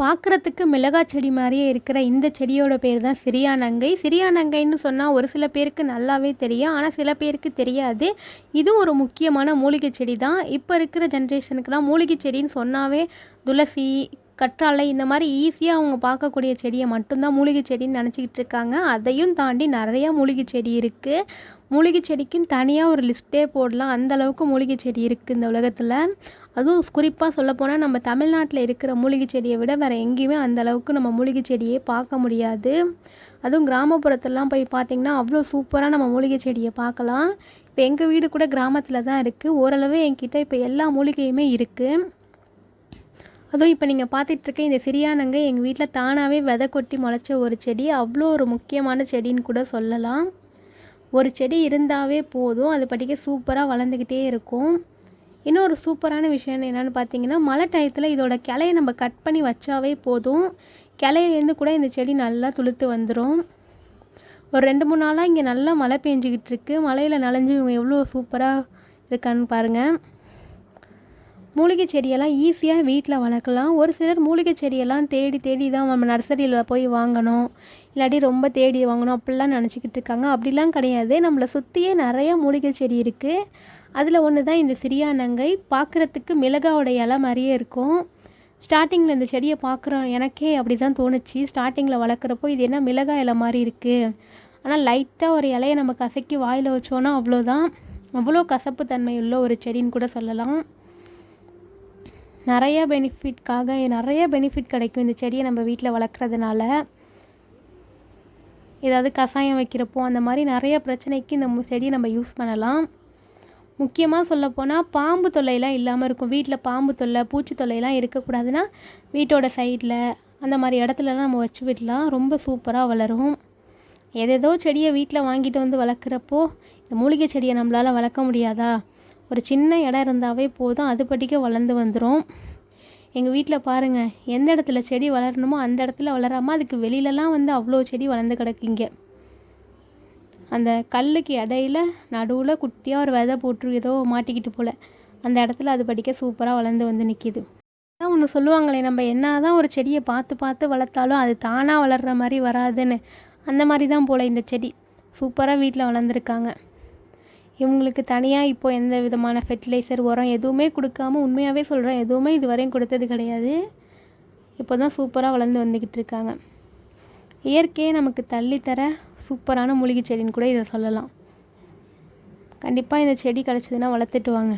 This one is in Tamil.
பார்க்குறதுக்கு மிளகா செடி மாதிரியே இருக்கிற இந்த செடியோட பேர் தான் சிறியானங்கை சிறியானங்கைன்னு சொன்னால் ஒரு சில பேருக்கு நல்லாவே தெரியும் ஆனால் சில பேருக்கு தெரியாது. இதுவும் ஒரு முக்கியமான மூலிகை செடி தான். இப்போ இருக்கிற ஜென்ரேஷனுக்குலாம் மூலிகை செடின்னு சொன்னாவே துளசி கற்றாழை இந்த மாதிரி ஈஸியாக அவங்க பார்க்கக்கூடிய செடியை மட்டும்தான் மூலிகை செடின்னு நினச்சிக்கிட்டு இருக்காங்க. அதையும் தாண்டி நிறையா மூலிகை செடி இருக்குது மூலிகை செடிக்குன்னு தனியாக ஒரு லிஸ்ட்டே போடலாம். அந்தளவுக்கு மூலிகை செடி இருக்குது இந்த உலகத்தில். அதுவும் குறிப்பாக சொல்லப்போனால் நம்ம தமிழ்நாட்டில் இருக்கிற மூலிகை செடியை விட வேறு எங்கேயுமே அந்த அளவுக்கு நம்ம மூலிகை செடியே பார்க்க முடியாது. அதுவும் கிராமப்புறத்துலலாம் போய் பார்த்திங்கன்னா அவ்வளோ சூப்பராக நம்ம மூலிகை செடியை பார்க்கலாம். இப்போ எங்கள் வீடு கூட கிராமத்தில் தான் இருக்குது ஓரளவு என்கிட்ட இப்போ எல்லா மூலிகையுமே இருக்குது அதுவும் இப்போ நீங்கள் பார்த்துட்ருக்க இந்த சிறியானங்க எங்கள் வீட்டில் தானாகவே விதை கொட்டி முளைச்ச ஒரு செடி. அவ்வளோ ஒரு முக்கியமான செடின்னு கூட சொல்லலாம். ஒரு செடி இருந்தாவே போதும். அது படிக்க சூப்பராக வளர்ந்துக்கிட்டே இருக்கும். இன்னும் ஒரு சூப்பரான விஷயம் என்னென்னு பார்த்தீங்கன்னா மழை டயத்தில் இதோட கிளையை நம்ம கட் பண்ணி வச்சாவே போதும். கிளையிலேருந்து கூட இந்த செடி நல்லா துளுத்து வந்துடும் ஒரு ரெண்டு மூணு நாளாக இங்கே நல்லா மழை பெஞ்சிக்கிட்டு இருக்குது மழையில் நனைஞ்சு இவங்க எவ்வளோ சூப்பராக இருக்கான்னு பாருங்கள் மூலிகை செடியெல்லாம் ஈஸியாக வீட்டில் வளர்க்கலாம். ஒரு சிலர் மூலிகை செடியெல்லாம் தேடி தேடி தான் நம்ம நர்சரியில் போய் வாங்கணும். இல்லாட்டி ரொம்ப தேடி வாங்கணும் அப்படிலாம் நினச்சிக்கிட்டு இருக்காங்க. அப்படிலாம் கிடையாது. நம்மளை சுற்றியே நிறையா மூலிகை செடி இருக்குது அதில் ஒன்று தான் இந்த சிறியானங்கை பார்க்குறதுக்கு மிளகாவோட இலை மாதிரியே இருக்கும். ஸ்டார்டிங்கில் இந்த செடியை பார்க்குறோம் எனக்கே அப்படி தான் தோணுச்சு ஸ்டார்டிங்கில் வளர்க்குறப்போ இது என்ன மிளகாய் இலை மாதிரி இருக்குது ஆனால் லைட்டாக ஒரு இலையை நம்ம கசக்கி வாயில் வச்சோன்னா அவ்வளோதான் அவ்வளோ கசப்பு தன்மை உள்ள ஒரு செடின்னு கூட சொல்லலாம். நிறைய பெனிஃபிட்காக நிறைய பெனிஃபிட் கிடைக்கும் இந்த செடியை நம்ம வீட்டில் வளர்க்குறதுனால. ஏதாவது கஷாயம் வைக்கிறப்போ அந்த மாதிரி நிறைய பிரச்சனைக்கு இந்த செடியை நம்ம யூஸ் பண்ணலாம். முக்கியமாக சொல்லப்போனால் பாம்பு தொல்லையெல்லாம் இல்லாமல் இருக்கும். வீட்டில் பாம்பு தொல்லை பூச்சி தொல்லையெல்லாம் இருக்கக்கூடாதுன்னா வீட்டோட சைடில் அந்த மாதிரி இடத்துலலாம் நம்ம வச்சு விடலாம். ரொம்ப சூப்பராக வளரும். எதேதோ செடியை வீட்டில் வாங்கிட்டு வந்து வளர்க்குறப்போ இந்த மூலிகை செடியை நம்மளால் வளர்க்க முடியாதா? ஒரு சின்ன இடம் இருந்தாவே போதும். அது படிக்க வளர்ந்து வந்துடும் எங்கள் வீட்டில் பாருங்கள் எந்த இடத்துல செடி வளரணுமோ அந்த இடத்துல வளராமல் அதுக்கு வெளியிலலாம் வந்து அவ்வளோ செடி வளர்ந்து கிடக்குங்க. அந்த கல்லுக்கு இடையில நடுவில் குட்டியாக ஒரு விதை போட்டு ஏதோ மாட்டிக்கிட்டு போல் அந்த இடத்துல அது படிக்க சூப்பராக வளர்ந்து வந்து நிற்கிது அதான் ஒன்று சொல்லுவாங்களே நம்ம என்ன தான் ஒரு செடியை பார்த்து பார்த்து வளர்த்தாலும் அது தானாக வளர்கிற மாதிரி வராதுன்னு. அந்த மாதிரி தான் போல் இந்த செடி. சூப்பராக வீட்டில் வளர்ந்துருக்காங்க. இவங்களுக்கு தனியாக இப்போ எந்த விதமான ஃபெர்டிலைசர் உரம் எதுவுமே கொடுக்காம உண்மையாகவே சொல்கிறேன் எதுவுமே இது வரையும் கொடுத்தது கிடையாது. இப்போ தான் சூப்பராக வளர்ந்து வந்துக்கிட்டு இருக்காங்க. இயற்கையை நமக்கு தள்ளித்தர சூப்பரான மூலிகை செடின்னு கூட இதை சொல்லலாம். கண்டிப்பாக இந்த செடி கிடச்சிதுன்னா வளர்த்துட்டு வாங்க.